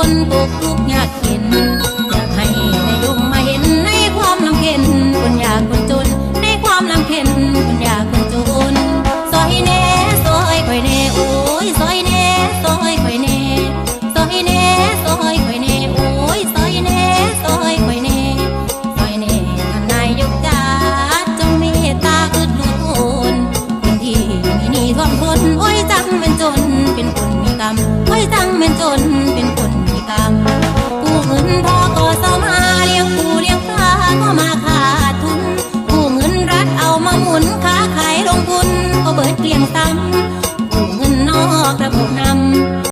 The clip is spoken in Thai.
คนตกทุกข์ยากเข็นอยากให้ในลุงมาเห็นในความลำเค็นคนยากคนจนในความลำเค็นคนยากคนจนซอยแน่ซอยคอยแน่โอ้ยซอยแน่ซอยคอยแน่ซอยแน่ซอยคอยแน่โอ้ยซอยแน่ซอยคอยแน่ซอยแน่ทำนายยกจ้าจงเมตตาอึดลุดโอนคนที่มีหนี้ท่วมทนโอ้ยจังเป็นจนเป็นคนมีกรรมโอ้ยจังเป็นจนเป็น ขายลงทุนเอาเบิดเกลี้ยงตังหูเงินนอกระบ